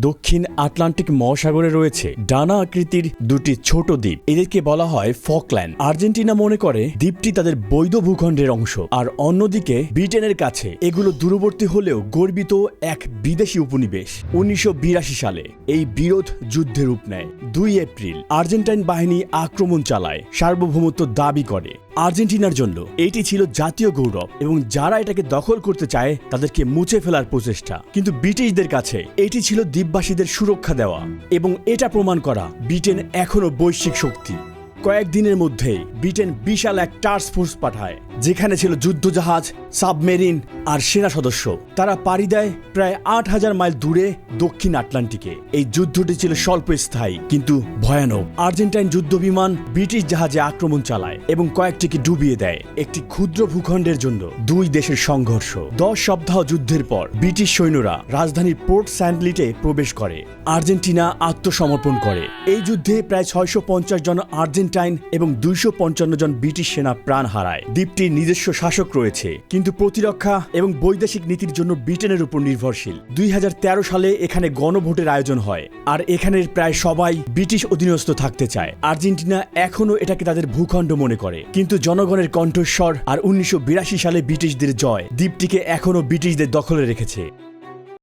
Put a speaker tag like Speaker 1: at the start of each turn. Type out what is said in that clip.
Speaker 1: দক্ষিণ আটলান্টিক মহাসাগরে রয়েছে ডানা আকৃতির দুটি ছোট দ্বীপ। এদেরকে বলা হয় ফকল্যান্ড। আর্জেন্টিনা মনে করে দ্বীপটি তাদের বৈধ ভূখণ্ডের অংশ। আর অন্যদিকে ব্রিটেনের কাছে এগুলো দূরবর্তী হলেও গর্বিত এক বিদেশি উপনিবেশ। উনিশশো সালে এই বিরোধ যুদ্ধে রূপ নেয়। দুই এপ্রিল আর্জেন্টাইন বাহিনী আক্রমণ চালায়, সার্বভৌমত্ব দাবি করে। আর্জেন্টিনার জন্য এটি ছিল জাতীয় গৌরব এবং যারা এটাকে দখল করতে চায় তাদেরকে মুছে ফেলার প্রচেষ্টা। কিন্তু ব্রিটিশদের কাছে এটি ছিল দ্বীপবাসীদের সুরক্ষা দেওয়া এবং এটা প্রমাণ করা ব্রিটেন এখনও বৈশ্বিক শক্তি। কয়েকদিনের মধ্যেই ব্রিটেন বিশাল এক টাস্ক ফোর্স পাঠায়। যেখানে ছিল যুদ্ধজাহাজ, সাবমেরিন আর সেনা সদস্য। তারা পাড়ি দেয় প্রায় আট হাজার মাইল দূরে দক্ষিণ আটলান্টিকে। এই যুদ্ধটি ছিল স্বল্পস্থায়ী, কিন্তু ভয়ানক। আর্জেন্টাইন যুদ্ধ বিমান ব্রিটিশ জাহাজে আক্রমণ চালায় এবং কয়েকটিকে ডুবিয়ে দেয়। একটি ক্ষুদ্র ভূখণ্ডের জন্য দুই দেশের সংঘর্ষ। দশ সপ্তাহ যুদ্ধের পর ব্রিটিশ সৈন্যরা রাজধানীর পোর্ট স্যান্ডলিটে প্রবেশ করে। আর্জেন্টিনা আত্মসমর্পণ করে। এই যুদ্ধে প্রায় ছয়শো পঞ্চাশ জন আর্জেন্টাইন এবং দুইশো পঞ্চান্ন জন ব্রিটিশ সেনা প্রাণ হারায়। দ্বীপটির নিজস্ব শাসক রয়েছে, কিন্তু প্রতিরক্ষা এবং বৈদেশিক নীতির জন্য ব্রিটেনের উপর নির্ভরশীল। দুই হাজার তেরো সালে এখানে গণভোটের আয়োজন হয়, আর এখানের প্রায় সবাই ব্রিটিশ অধীনস্থ থাকতে চায়। আর্জেন্টিনা এখনও এটাকে তাদের ভূখণ্ড মনে করে, কিন্তু জনগণের কণ্ঠস্বর আর উনিশশো বিরাশি সালে ব্রিটিশদের জয় দ্বীপটিকে এখনও ব্রিটিশদের দখলে রেখেছে।